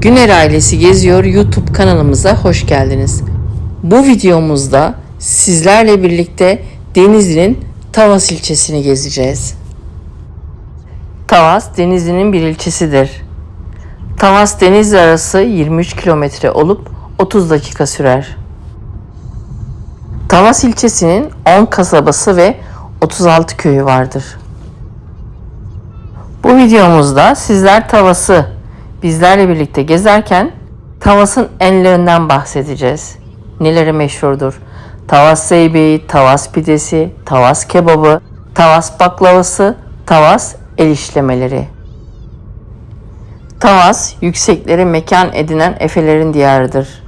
Güner Ailesi Geziyor YouTube kanalımıza hoş geldiniz. Bu videomuzda sizlerle birlikte Denizli'nin Tavas ilçesini gezeceğiz. Tavas Denizli'nin bir ilçesidir. Tavas Denizli arası 23 kilometre olup 30 dakika sürer. Tavas ilçesinin 10 kasabası ve 36 köyü vardır. Bu videomuzda sizler Tavas'ı bizlerle birlikte gezerken Tavas'ın enlerinden bahsedeceğiz. Neleri meşhurdur? Tavas zeybeği, Tavas pidesi, Tavas kebabı, Tavas baklavası, Tavas el işlemeleri. Tavas, yüksekleri mekan edinen Efelerin diyarıdır.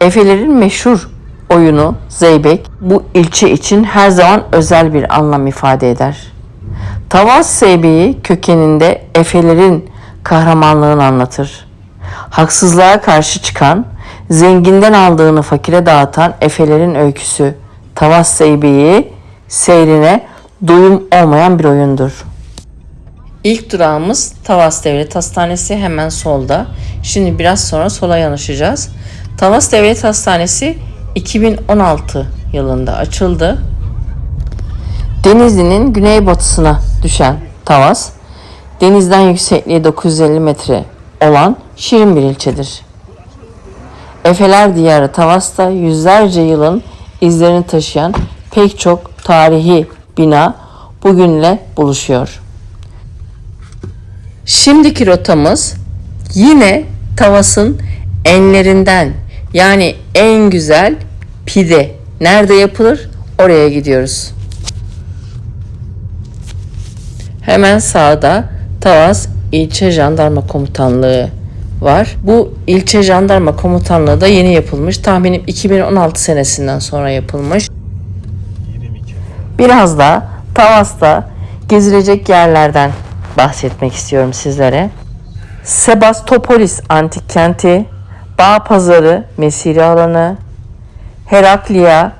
Efelerin meşhur oyunu Zeybek bu ilçe için her zaman özel bir anlam ifade eder. Tavas Zeybeği kökeninde Efelerin kahramanlığını anlatır. Haksızlığa karşı çıkan, zenginden aldığını fakire dağıtan Efelerin öyküsü Tavas Zeybeği seyrine doyum olmayan bir oyundur. İlk durağımız Tavas Devlet Hastanesi hemen solda. Şimdi biraz sonra sola yanaşacağız. Tavas Devlet Hastanesi 2016 yılında açıldı. Denizli'nin güneybatısına düşen Tavas, denizden yüksekliği 950 metre olan şirin bir ilçedir. Efeler diyarı Tavas'ta yüzlerce yılın izlerini taşıyan pek çok tarihi bina bugünle buluşuyor. Şimdiki rotamız yine Tavas'ın enlerinden yani en güzel pide nerede yapılır oraya gidiyoruz. Hemen sağda Tavas İlçe Jandarma Komutanlığı var. Bu ilçe jandarma komutanlığı da yeni yapılmış. Tahminim 2016 senesinden sonra yapılmış. Biraz da Tavas'ta gezilecek yerlerden bahsetmek istiyorum sizlere. Sebastopolis antik kenti, Bağ Pazarı mesire alanı, Heraklia,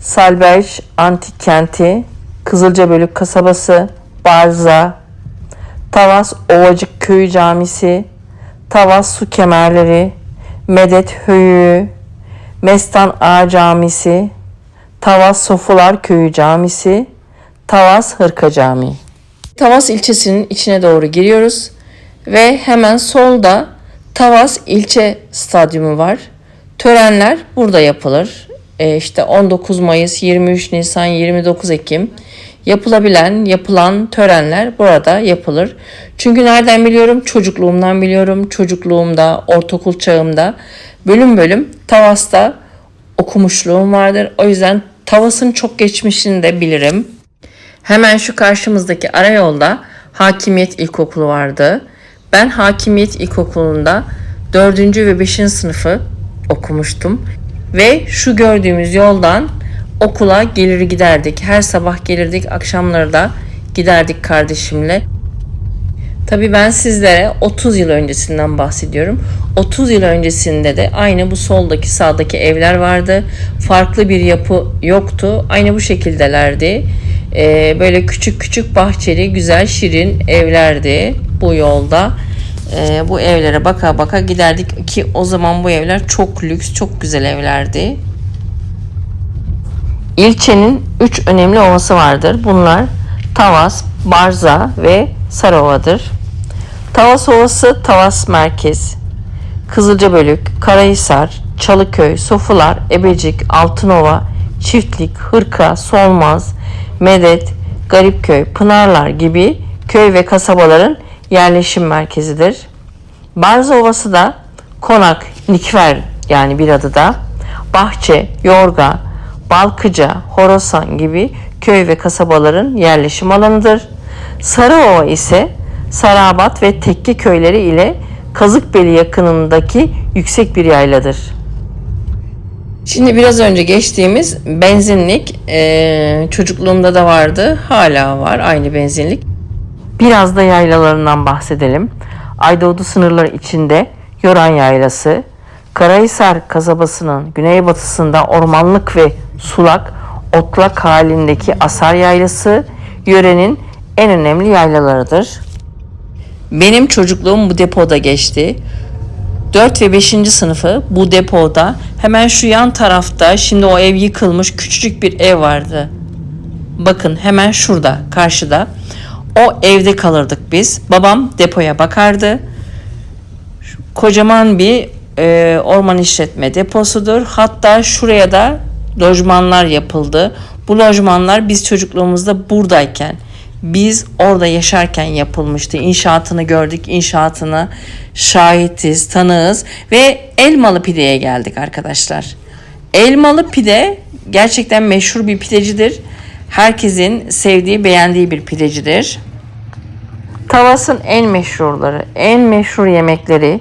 Salberj antik kenti, Kızılcabölük kasabası, Barza, Tavas Ovacık Köyü Camisi, Tavas Su Kemerleri, Medet Höyüğü, Mestan Ağa Camisi, Tavas Sofular Köyü Camisi, Tavas Hırka Camii. Tavas ilçesinin içine doğru giriyoruz ve hemen solda Tavas ilçe stadyumu var. Törenler burada yapılır. Ee, işte 19 Mayıs, 23 Nisan, 29 Ekim yapılabilen, yapılan törenler burada yapılır. Çünkü nereden biliyorum? Çocukluğumdan biliyorum. Çocukluğumda, ortaokul çağımda bölüm bölüm Tavas'ta okumuşluğum vardır. O yüzden Tavas'ın çok geçmişini de bilirim. Hemen şu karşımızdaki arayolda Hakimiyet İlkokulu vardı. Ben Hakimiyet İlkokulu'nda 4. ve 5. sınıfı okumuştum. Ve şu gördüğümüz yoldan okula gelir giderdik. Her sabah gelirdik, akşamları da giderdik kardeşimle. Tabii ben sizlere 30 yıl öncesinden bahsediyorum. 30 yıl öncesinde de aynı bu soldaki sağdaki evler vardı. Farklı bir yapı yoktu. Aynı bu şekildelerdi. Ee, böyle küçük küçük bahçeli, güzel, şirin evlerdi bu yolda. Ee, bu evlere baka baka giderdik ki o zaman bu evler çok lüks, çok güzel evlerdi. İlçenin üç önemli ovası vardır. Bunlar Tavas, Barza ve Sarova'dır. Tavas Ovası, Tavas Merkez, Kızılcabölük, Karahisar, Çalıköy, Sofular, Ebecik, Altınova, Çiftlik, Hırka, Solmaz, Medet, Garipköy, Pınarlar gibi köy ve kasabaların yerleşim merkezidir. Barza Ovası da Konak, Nikver yani bir adı da Bahçe, Yorga, Balkıca, Horasan gibi köy ve kasabaların yerleşim alanıdır. Sarıova ise Sarabat ve Tekke köyleri ile Kazıkbeli yakınındaki yüksek bir yayladır. Şimdi biraz önce geçtiğimiz benzinlik eee, çocukluğumda da vardı. Hala var aynı benzinlik. Biraz da yaylalarından bahsedelim. Aydoğdu sınırları içinde Yoran Yaylası, Karahisar kasabasının güneybatısında ormanlık ve sulak, otlak halindeki Asar Yaylası, yörenin en önemli yaylalarıdır. Benim çocukluğum bu depoda geçti. 4 ve 5. sınıfı bu depoda hemen şu yan tarafta şimdi o ev yıkılmış küçücük bir ev vardı. Bakın hemen şurada karşıda. O evde kalırdık biz. Babam depoya bakardı. Kocaman bir e, orman işletme deposudur. Hatta şuraya da lojmanlar yapıldı. Bu lojmanlar biz çocukluğumuzda buradayken, biz orada yaşarken yapılmıştı. İnşaatını gördük, inşaatını şahitiz, tanığız ve elmalı pideye geldik arkadaşlar. Elmalı pide gerçekten meşhur bir pidecidir. Herkesin sevdiği, beğendiği bir pidecidir. Tavas'ın en meşhurları, en meşhur yemekleri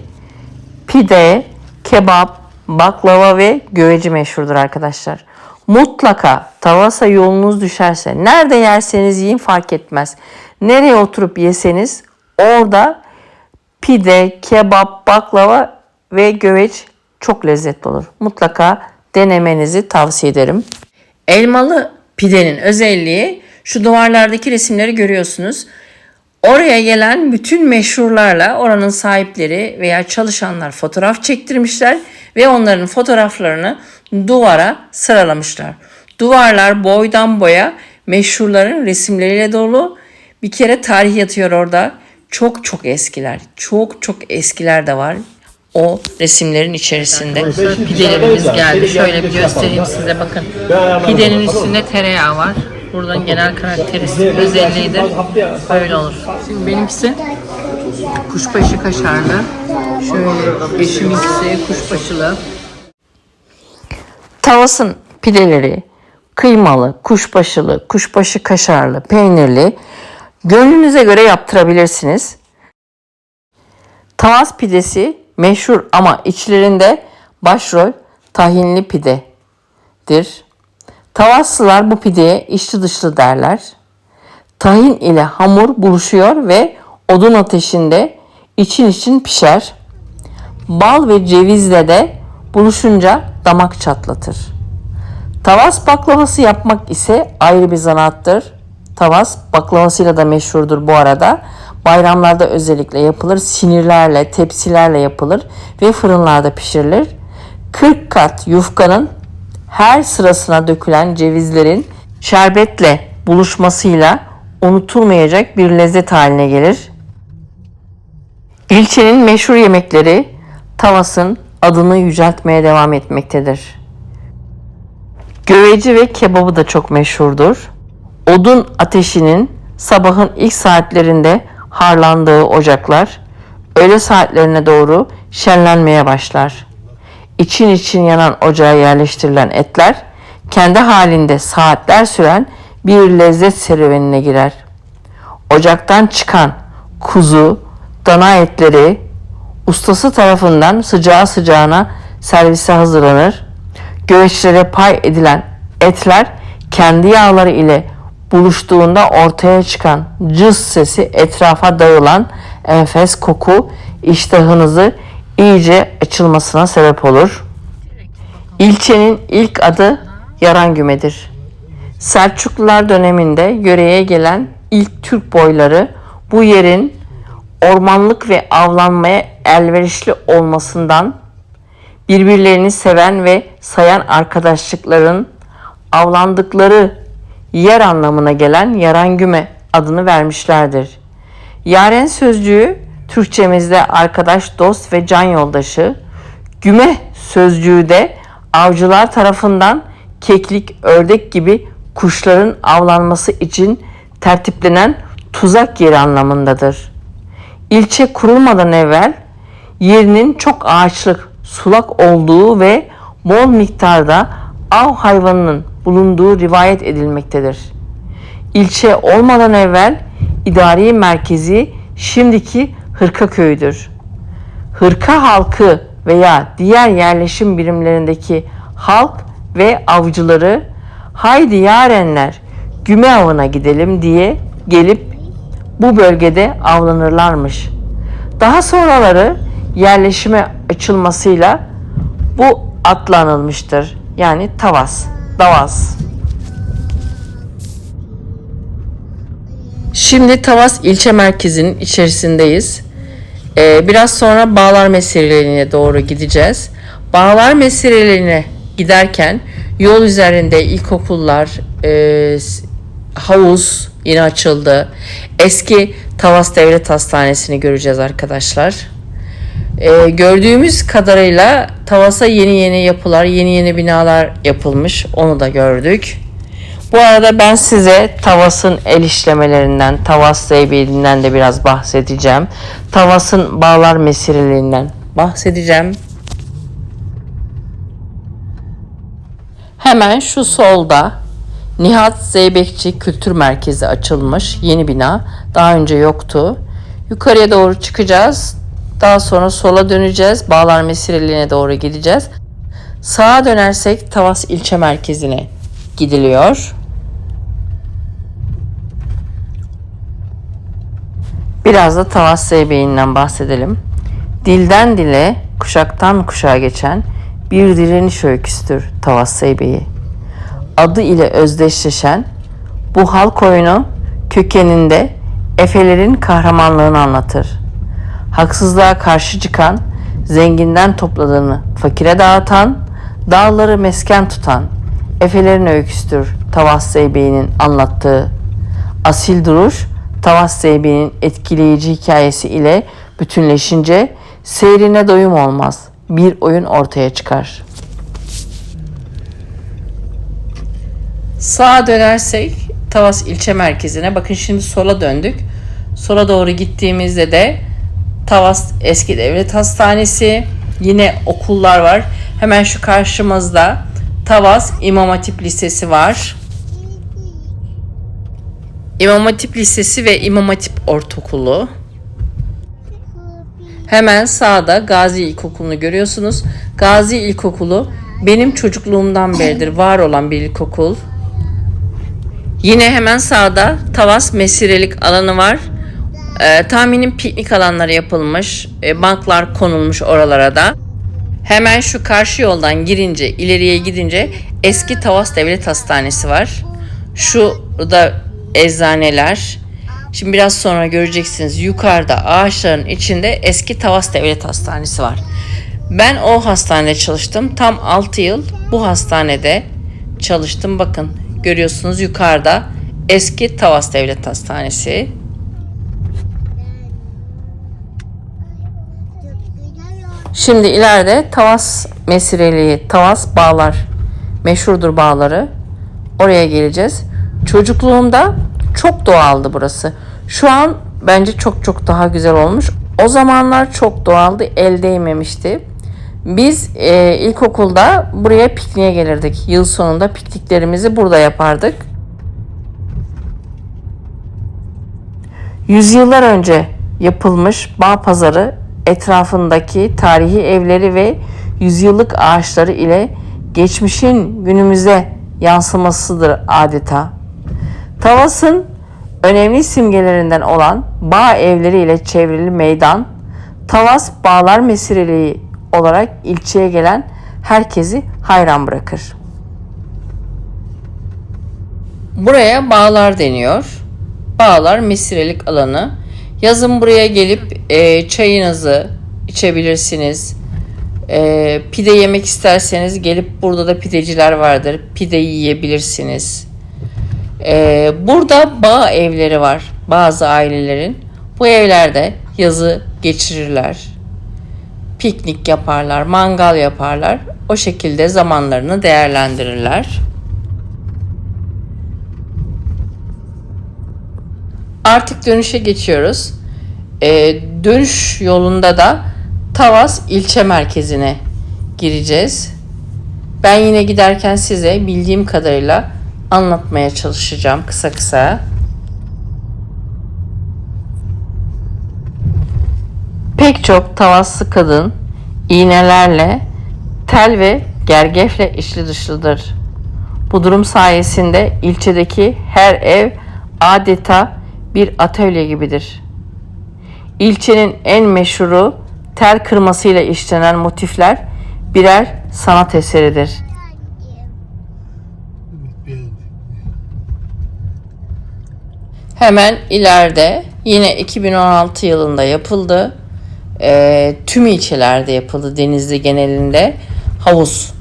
pide, kebap, baklava ve güveci meşhurdur arkadaşlar. Mutlaka Tavas'a yolunuz düşerse, nerede yerseniz yiyin fark etmez. Nereye oturup yeseniz orada pide, kebap, baklava ve göveç çok lezzetli olur. Mutlaka denemenizi tavsiye ederim. Elmalı pidenin özelliği şu duvarlardaki resimleri görüyorsunuz. Oraya gelen bütün meşhurlarla oranın sahipleri veya çalışanlar fotoğraf çektirmişler ve onların fotoğraflarını duvara sıralamışlar. Duvarlar boydan boya meşhurların resimleriyle dolu. Bir kere tarih yatıyor orada. Çok çok eskiler. Çok çok eskiler de var o resimlerin içerisinde. Pidelerimiz geldi. Şöyle bir göstereyim size bakın. Pidenin üstünde tereyağı var. Buradan genel karakteristik özelliğidir. Böyle olur. Şimdi benimkisi kuşbaşı kaşarlı. Şöyle eşiminkisi kuşbaşılı. Tavasın pideleri kıymalı, kuşbaşılı, kuşbaşı kaşarlı, peynirli. Gönlünüze göre yaptırabilirsiniz. Tavas pidesi meşhur ama içlerinde başrol tahinli pidedir. Tavaslılar bu pideye içli dışlı derler. Tahin ile hamur buluşuyor ve odun ateşinde için için pişer. Bal ve cevizle de buluşunca damak çatlatır. Tavas baklavası yapmak ise ayrı bir zanaattır. Tavas baklavasıyla da meşhurdur bu arada. Bayramlarda özellikle yapılır. Sinirlerle, tepsilerle yapılır ve fırınlarda pişirilir. 40 kat yufkanın her sırasına dökülen cevizlerin şerbetle buluşmasıyla unutulmayacak bir lezzet haline gelir. İlçenin meşhur yemekleri Tavas'ın adını yüceltmeye devam etmektedir. Göveci ve kebabı da çok meşhurdur. Odun ateşinin sabahın ilk saatlerinde harlandığı ocaklar öğle saatlerine doğru şenlenmeye başlar. İçin için yanan ocağa yerleştirilen etler kendi halinde saatler süren bir lezzet serüvenine girer. Ocaktan çıkan kuzu, dana etleri ustası tarafından sıcağı sıcağına servise hazırlanır. Göğeçlere pay edilen etler kendi yağları ile buluştuğunda ortaya çıkan cız sesi etrafa dağılan enfes koku iştahınızı iyice açılmasına sebep olur. İlçenin ilk adı Yarangüme'dir. Selçuklular döneminde yöreye gelen ilk Türk boyları bu yerin ormanlık ve avlanmaya elverişli olmasından birbirlerini seven ve sayan arkadaşlıkların avlandıkları yer anlamına gelen Yarangüme adını vermişlerdir. Yaren sözcüğü Türkçemizde arkadaş, dost ve can yoldaşı, güme sözcüğü de avcılar tarafından keklik, ördek gibi kuşların avlanması için tertiplenen tuzak yeri anlamındadır. İlçe kurulmadan evvel yerinin çok ağaçlık, sulak olduğu ve bol miktarda av hayvanının bulunduğu rivayet edilmektedir. İlçe olmadan evvel idari merkezi şimdiki Hırkaköy'dür. Hırka halkı veya diğer yerleşim birimlerindeki halk ve avcıları haydi yarenler güme avına gidelim diye gelip bu bölgede avlanırlarmış. Daha sonraları yerleşime açılmasıyla bu atlanılmıştır. Yani Tavas, Davas. Şimdi Tavas ilçe merkezinin içerisindeyiz. Ee, biraz sonra Bağlar Mesireliğine doğru gideceğiz. Bağlar Mesireliğine giderken yol üzerinde ilkokullar, e, havuz yine açıldı. Eski Tavas Devlet Hastanesi'ni göreceğiz arkadaşlar. Ee, gördüğümüz kadarıyla Tavas'a yeni yeni yapılar, yeni yeni binalar yapılmış. Onu da gördük. Bu arada ben size Tavas'ın el işlemelerinden, Tavas Zeybeği'nden de biraz bahsedeceğim. Tavas'ın bağlar mesireliğinden bahsedeceğim. Hemen şu solda Nihat Zeybekçi Kültür Merkezi açılmış. Yeni bina. Daha önce yoktu. Yukarıya doğru çıkacağız. Daha sonra sola döneceğiz. Bağlar Mesireliğine doğru gideceğiz. Sağa dönersek Tavas ilçe merkezine gidiliyor. Biraz da Tavas Zeybeği'nden bahsedelim. Dilden dile, kuşaktan kuşağa geçen bir direniş öyküsüdür Tavas Zeybeği. Adı ile özdeşleşen bu halk oyunu kökeninde Efelerin kahramanlığını anlatır. Haksızlığa karşı çıkan, zenginden topladığını fakire dağıtan, dağları mesken tutan Efelerin öyküsüdür Tavas Zeybeği'nin anlattığı. Asil duruş, Tavas Zeybeği'nin etkileyici hikayesi ile bütünleşince seyrine doyum olmaz. Bir oyun ortaya çıkar. Sağa dönersek Tavas ilçe merkezine bakın şimdi sola döndük. Sola doğru gittiğimizde de Tavas Eski Devlet Hastanesi yine okullar var. Hemen şu karşımızda Tavas İmam Hatip Lisesi var. İmam Hatip Lisesi ve İmam Hatip Ortaokulu. Hemen sağda Gazi İlkokulu'nu görüyorsunuz. Gazi İlkokulu benim çocukluğumdan beridir var olan bir ilkokul. Yine hemen sağda Tavas Mesirelik alanı var. Ee, tahminim piknik alanları yapılmış. e, banklar konulmuş oralara da. Hemen şu karşı yoldan girince, ileriye gidince eski Tavas Devlet Hastanesi var. Şurada eczaneler. Şimdi biraz sonra göreceksiniz yukarıda ağaçların içinde eski Tavas Devlet Hastanesi var. Ben o hastanede çalıştım. Tam 6 yıl bu hastanede çalıştım. Bakın görüyorsunuz yukarıda eski Tavas Devlet Hastanesi. Şimdi ileride Tavas Mesireliği, Tavas Bağlar, meşhurdur bağları. Oraya geleceğiz. Çocukluğumda çok doğaldı burası. Şu an bence çok çok daha güzel olmuş. O zamanlar çok doğaldı, el değmemişti. Biz e, ilkokulda buraya pikniğe gelirdik. Yıl sonunda pikniklerimizi burada yapardık. Yüzyıllar önce yapılmış bağ pazarı etrafındaki tarihi evleri ve yüzyıllık ağaçları ile geçmişin günümüze yansımasıdır adeta. Tavas'ın önemli simgelerinden olan bağ evleri ile çevrili meydan, Tavas Bağlar Mesireliği olarak ilçeye gelen herkesi hayran bırakır. Buraya bağlar deniyor. Bağlar mesirelik alanı. Yazın buraya gelip e, çayınızı içebilirsiniz. E, pide yemek isterseniz gelip burada da pideciler vardır. Pide yiyebilirsiniz. E, burada bağ evleri var bazı ailelerin. Bu evlerde yazı geçirirler. Piknik yaparlar, mangal yaparlar. O şekilde zamanlarını değerlendirirler. Artık dönüşe geçiyoruz. Ee, dönüş yolunda da Tavas ilçe merkezine gireceğiz. Ben yine giderken size bildiğim kadarıyla anlatmaya çalışacağım kısa kısa. Pek çok Tavaslı kadın iğnelerle, tel ve gergefle içli dışlıdır. Bu durum sayesinde ilçedeki her ev adeta bir atölye gibidir. İlçenin en meşhuru tel kırmasıyla işlenen motifler birer sanat eseridir. Hemen ileride yine 2016 yılında yapıldı. E, tüm ilçelerde yapıldı Denizli genelinde. Havuz,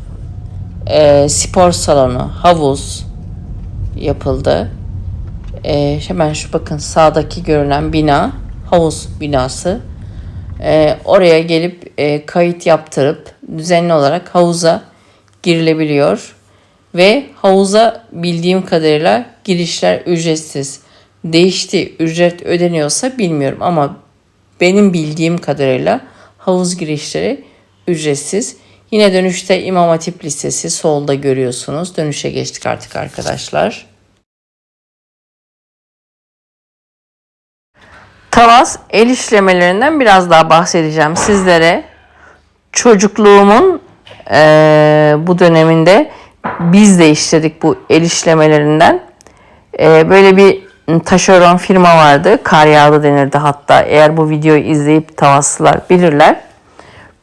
e, spor salonu, havuz yapıldı. E, hemen şu bakın sağdaki görünen bina havuz binası. E, oraya gelip e, kayıt yaptırıp düzenli olarak havuza girilebiliyor. Ve havuza bildiğim kadarıyla girişler ücretsiz. Değişti ücret ödeniyorsa bilmiyorum ama benim bildiğim kadarıyla havuz girişleri ücretsiz. Yine dönüşte İmam Hatip Lisesi solda görüyorsunuz. Dönüşe geçtik artık arkadaşlar. Tavas el işlemelerinden biraz daha bahsedeceğim sizlere. Çocukluğumun eee, bu döneminde biz de işledik bu el işlemelerinden. Eee, böyle bir taşeron firma vardı. Kar yağdı denirdi hatta. Eğer bu videoyu izleyip Tavaslılar bilirler.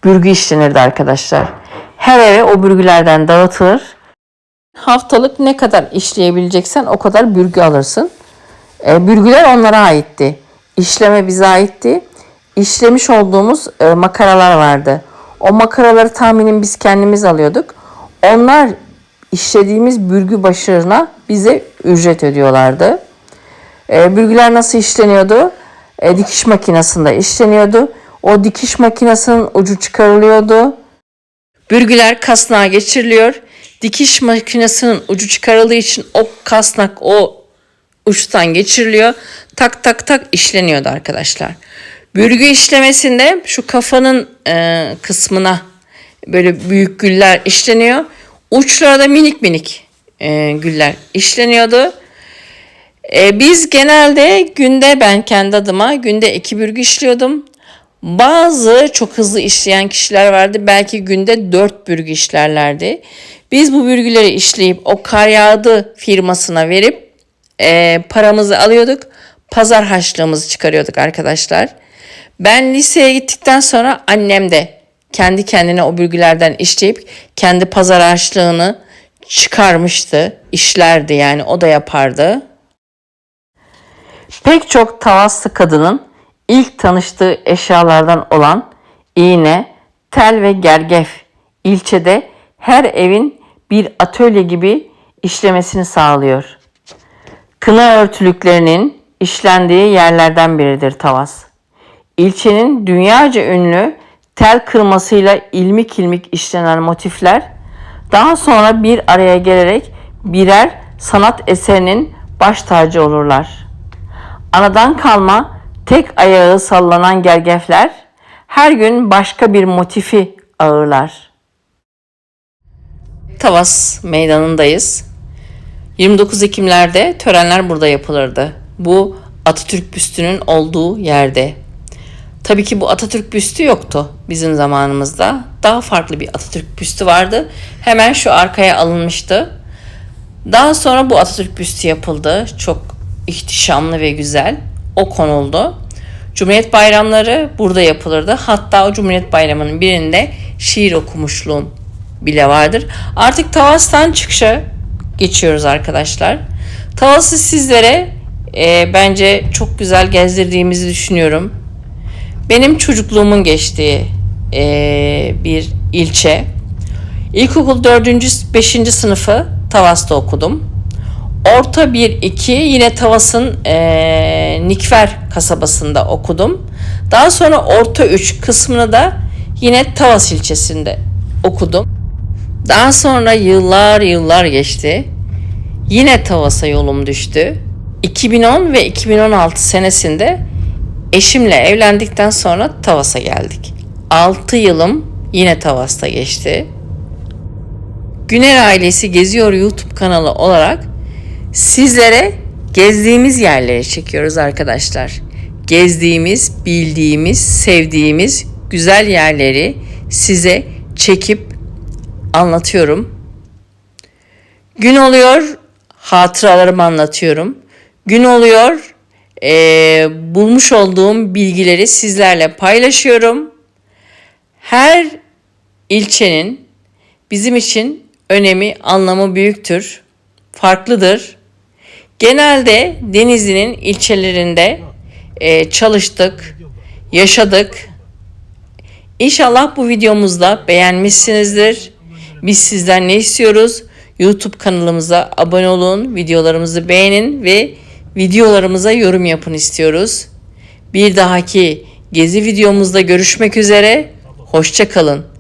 Bürgü işlenirdi arkadaşlar. Her eve o bürgülerden dağıtılır. Haftalık ne kadar işleyebileceksen o kadar bürgü alırsın. E, bürgüler onlara aitti. İşleme bize aitti. İşlemiş olduğumuz e, makaralar vardı. O makaraları tahminim biz kendimiz alıyorduk. Onlar işlediğimiz bürgü başına bize ücret ödüyorlardı. E, bürgüler nasıl işleniyordu? E, dikiş makinesinde işleniyordu. O dikiş makinesinin ucu çıkarılıyordu. Bürgüler kasnağa geçiriliyor. Dikiş makinesinin ucu çıkarıldığı için o kasnak o uçtan geçiriliyor. Tak tak tak işleniyordu arkadaşlar. Bürgü işlemesinde şu kafanın e, kısmına böyle büyük güller işleniyor. Uçlara da minik minik e, güller işleniyordu. E, biz genelde günde ben kendi adıma günde iki bürgü işliyordum. Bazı çok hızlı işleyen kişiler vardı. Belki günde dört bürgü işlerlerdi. Biz bu bürgüleri işleyip o kar yağdı firmasına verip e, paramızı alıyorduk. Pazar harçlığımızı çıkarıyorduk arkadaşlar. Ben liseye gittikten sonra annem de kendi kendine o bürgülerden işleyip kendi pazar harçlığını çıkarmıştı. işlerdi yani o da yapardı. Pek çok tavaslı kadının ilk tanıştığı eşyalardan olan iğne, tel ve gergef ilçede her evin bir atölye gibi işlemesini sağlıyor. Kına örtülüklerinin işlendiği yerlerden biridir Tavas. İlçenin dünyaca ünlü tel kırmasıyla ilmik ilmik işlenen motifler daha sonra bir araya gelerek birer sanat eserinin baş tacı olurlar. Anadan kalma tek ayağı sallanan gergefler her gün başka bir motifi ağırlar. Tavas meydanındayız. 29 Ekimlerde törenler burada yapılırdı. Bu Atatürk büstünün olduğu yerde. Tabii ki bu Atatürk büstü yoktu bizim zamanımızda. Daha farklı bir Atatürk büstü vardı. Hemen şu arkaya alınmıştı. Daha sonra bu Atatürk büstü yapıldı. Çok ihtişamlı ve güzel. O konuldu. Cumhuriyet bayramları burada yapılırdı. Hatta o Cumhuriyet bayramının birinde şiir okumuşluğum bile vardır. Artık Tavas'tan çıkışa geçiyoruz arkadaşlar. Tavas'ı sizlere e, bence çok güzel gezdirdiğimizi düşünüyorum. Benim çocukluğumun geçtiği e, bir ilçe. İlkokul 4. 5. sınıfı Tavas'ta okudum. Orta 1-2 yine Tavas'ın e, Nikfer kasabasında okudum. Daha sonra orta 3 kısmını da yine Tavas ilçesinde okudum. Daha sonra yıllar yıllar geçti. Yine Tavas'a yolum düştü. 2010 ve 2016 senesinde eşimle evlendikten sonra Tavas'a geldik. 6 yılım yine Tavas'ta geçti. Güner Ailesi Geziyor YouTube kanalı olarak sizlere gezdiğimiz yerleri çekiyoruz arkadaşlar. Gezdiğimiz, bildiğimiz, sevdiğimiz güzel yerleri size çekip anlatıyorum. Gün oluyor, hatıralarımı anlatıyorum. Gün oluyor, e, bulmuş olduğum bilgileri sizlerle paylaşıyorum. Her ilçenin bizim için önemi, anlamı büyüktür, farklıdır. Genelde Denizli'nin ilçelerinde e, çalıştık, yaşadık. İnşallah bu videomuzda beğenmişsinizdir. Biz sizden ne istiyoruz? YouTube kanalımıza abone olun, videolarımızı beğenin ve videolarımıza yorum yapın istiyoruz. Bir dahaki gezi videomuzda görüşmek üzere. Hoşça kalın.